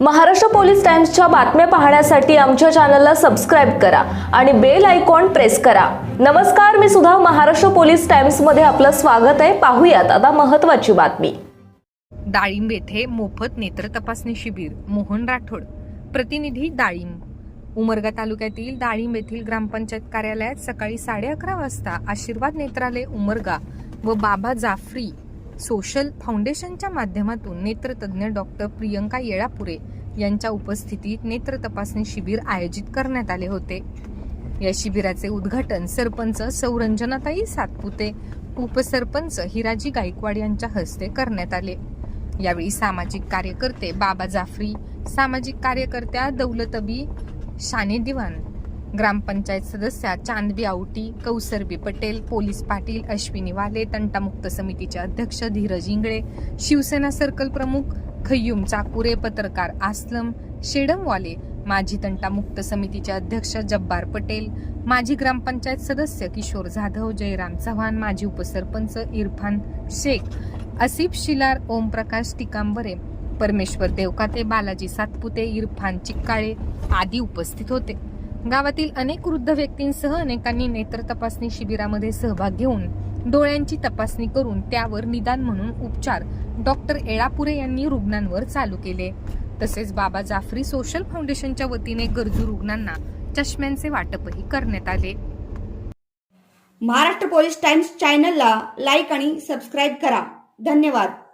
Maharashtra police टाइम्सच्या बातम्या पाहण्यासाठी आमच्या चॅनलला सबस्क्राईब करा आणि बेल आयकॉन प्रेस करा. नमस्कार मी सुद्धा महाराष्ट्र पोलीस टाइम्समध्ये आपलं स्वागत आहे. पाहूयात आता महत्वाची बातमी. डाळिंब येथे मोफत नेत्र तपासणी शिबिर मोहन राठोड. प्रतिनिधी डाळिंब. उमरगा तालुक्यातील डाळिंब येथील ग्रामपंचायत कार्यालयात सकाळी साडे अकरा वाजता आशीर्वाद नेत्रालय उमरगा व बाबा जाफरी सोशल फाउंडेशनच्या माध्यमातून नेत्रतज्ञ डॉक्टर प्रियंका येळापुरे यांच्या उपस्थितीत नेत्र तपासणी शिबिर आयोजित करण्यात आले होते. या शिबिराचे उद्घाटन सरपंच सौरंजनाताई सातपुते उपसरपंच हिराजी गायकवाड यांच्या हस्ते करण्यात आले. यावेळी सामाजिक कार्यकर्ते बाबा जाफरी सामाजिक कार्यकर्त्या दौलतबी शाने दिवाण ग्रामपंचायत सदस्या चांदबी आवटी कौसरबी पटेल पोलीस पाटील अश्विनी वाले तंटामुक्त समितीचे अध्यक्ष धीरज इंगळे शिवसेना सर्कल प्रमुख खय्यूम चाकुरे पत्रकार आसलम शेडमवाले माजी तंटामुक्त समितीचे अध्यक्ष जब्बार पटेल माजी ग्रामपंचायत सदस्य किशोर जाधव जयराम चव्हाण माजी उपसरपंच इरफान शेख असिफ शिलार ओमप्रकाश टिकांबरे परमेश्वर देवकाते बालाजी सातपुते इरफान चिक्काळे आदी उपस्थित होते. गावातील अनेक वृद्ध व्यक्तींसह अनेकांनी नेत्र तपासणी शिबिरामध्ये सहभाग घेऊन डोळ्यांची तपासणी करून त्यावर निदान म्हणून उपचार डॉक्टर एळापुरे यांनी रुग्णांवर चालू केले. तसेच बाबा जाफरी सोशल फाउंडेशनच्या वतीने गरजू रुग्णांना चष्म्यांचे वाटपही करण्यात आले. महाराष्ट्र पोलीस टाइम्स चॅनलला लाईक आणि सबस्क्राईब करा. धन्यवाद.